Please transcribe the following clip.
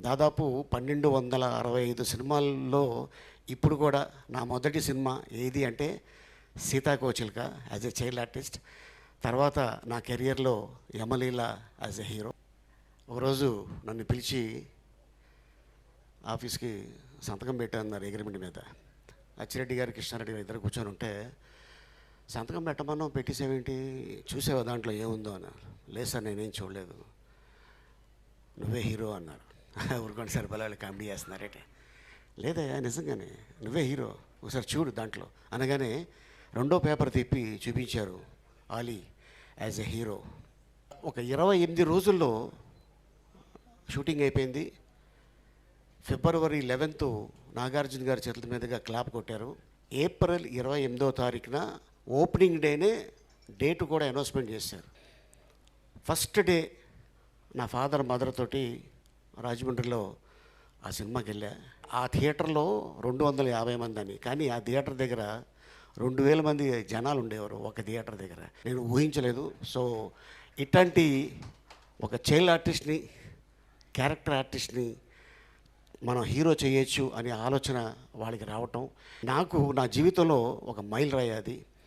దాదాపు పన్నెండు వందల అరవై ఐదు సినిమాల్లో ఇప్పుడు కూడా నా మొదటి సినిమా ఏది అంటే Seethakokachilaka as a child artist. తర్వాత నా కెరియర్లో యమలీల యాజ్ ఎ హీరో. ఒకరోజు నన్ను పిలిచి ఆఫీస్కి సంతకం పెట్టన్నారు అగ్రిమెంట్ మీద. అచ్చిరెడ్డి గారు కృష్ణారెడ్డి గారు ఇద్దరు కూర్చొని ఉంటే సంతకం పెట్టమన్నావు పెట్టేసేవేంటి? చూసావా దాంట్లో ఏముందో అన్నారు లేదు సార్ నేనేం చూడలేదు. నువ్వే హీరో అన్నారు. ఊరుకోండి సార్ బలవాళ్ళు కామెడీ చేస్తున్నారంటే లేదా నిజంగానే. నువ్వే హీరో. ఒకసారి చూడు దాంట్లో. అనగానే రెండో పేపర్ తిప్పి చూపించారు ఆలీ యాజ్ ఎ హీరో. ఒక ఇరవై ఎనిమిది రోజుల్లో షూటింగ్ అయిపోయింది. ఫిబ్రవరి లెవెన్త్ నాగార్జున గారి చేతుల మీదుగా క్లాప్ కొట్టారు. ఏప్రిల్ ఇరవై ఎనిమిదో తారీఖున ఓపెనింగ్ డేనే డేట్ కూడా అనౌన్స్మెంట్ చేశారు. ఫస్ట్ డే నా ఫాదర్ మదర్ తోటి రాజమండ్రిలో ఆ సినిమాకి వెళ్ళా ఆ థియేటర్లో రెండు వందల యాభై మంది అని. కానీ ఆ థియేటర్ దగ్గర రెండు వేల మంది జనాలు ఉండేవారు ఒక థియేటర్ దగ్గర. నేను ఊహించలేదు. సో ఇట్లాంటి ఒక చైల్డ్ ఆర్టిస్ట్ని క్యారెక్టర్ ఆర్టిస్ట్ని మనం హీరో చేయొచ్చు అనే ఆలోచన వాళ్ళకి రావటం. నాకు నా జీవితంలో ఒక మైల్ రాయి అది.